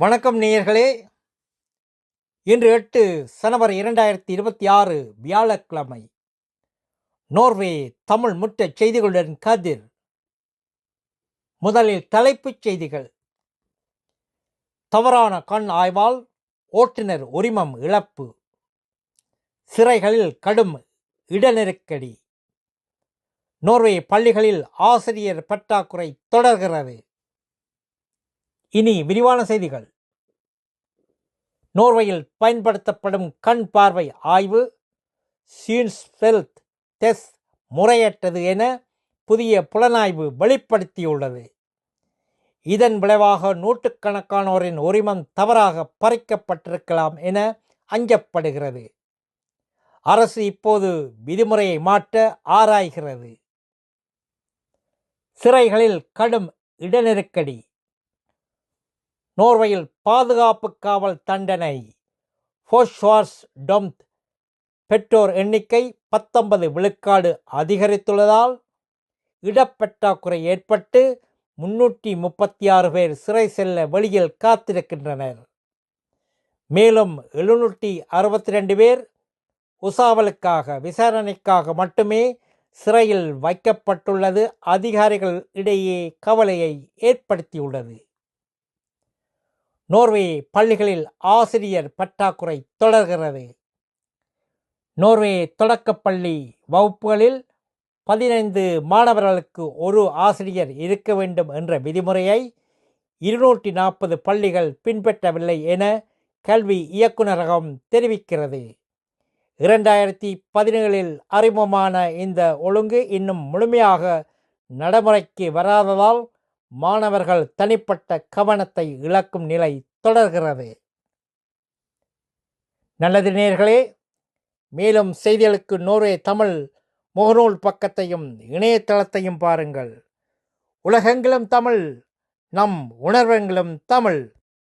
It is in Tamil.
வணக்கம் நேயர்களே. இன்று எட்டு சனவரி இரண்டாயிரத்தி இருபத்தி ஆறு வியாழக்கிழமை. நோர்வே தமிழ் முற்ற செய்திகளுடன் கதிர். முதலில் தலைப்புச் செய்திகள். தவறான கண் ஆய்வால் ஓட்டுநர் உரிமம் இழப்பு. சிறைகளில் கடும் இடநெருக்கடி. நோர்வே பள்ளிகளில் ஆசிரியர் பற்றாக்குறை தொடர்கிறது. இனி விரிவான செய்திகள். நோர்வையில் பயன்படுத்தப்படும் கண் பார்வை ஆய்வு சீன்ஸ்ஃபெல்த் டெஸ் முறையற்றது என புதிய புலனாய்வு வெளிப்படுத்தியுள்ளது. இதன் விளைவாக நூற்றுக்கணக்கானோரின் உரிமம் தவறாக பறிக்கப்பட்டிருக்கலாம் என அஞ்சப்படுகிறது. அரசு இப்போது விதிமுறையை மாற்ற ஆராய்கிறது. சிறைகளில் கடும் இடநெருக்கடி. நோர்வையில் பாதுகாப்பு காவல் தண்டனை. ஃபோஷ்வார்ஸ் டொம்த் பெற்றோர் எண்ணிக்கை பத்தொன்பது விழுக்காடு அதிகரித்துள்ளதால் இடப்பற்றாக்குறை ஏற்பட்டு முன்னூற்றி முப்பத்தி ஆறு பேர் சிறை செல்ல வெளியில் காத்திருக்கின்றனர். மேலும் எழுநூற்றி அறுபத்தி ரெண்டு பேர் உசாவலுக்காக விசாரணைக்காக மட்டுமே சிறையில் வைக்கப்பட்டுள்ளது. அதிகாரிகள் இடையே கவலையை ஏற்படுத்தியுள்ளது. நோர்வே பள்ளிகளில் ஆசிரியர் பற்றாக்குறை தொடர்கிறது. நோர்வே தொடக்கப்பள்ளி வகுப்புகளில் பதினைந்து மாணவர்களுக்கு ஒரு ஆசிரியர் இருக்க வேண்டும் என்ற விதிமுறையை இருநூற்றி நாற்பது பள்ளிகள் பின்பற்றவில்லை என கல்வி இயக்குநரகம் தெரிவிக்கிறது. இரண்டாயிரத்தி பதினேழில் அறிமுகமான இந்த ஒழுங்கு இன்னும் முழுமையாக நடைமுறைக்கு வராததால் மாணவர்கள் தனிப்பட்ட கவனத்தை இழக்கும் நிலை தொடர்கிறது. நல்லது நேர்களே மேலும் செய்திகளுக்கு நோரே தமிழ் முகநூல் பக்கத்தையும் இணையதளத்தையும் பாருங்கள். உலகெங்கிலும் தமிழ் நம் உணர்வெங்கிலும் தமிழ்.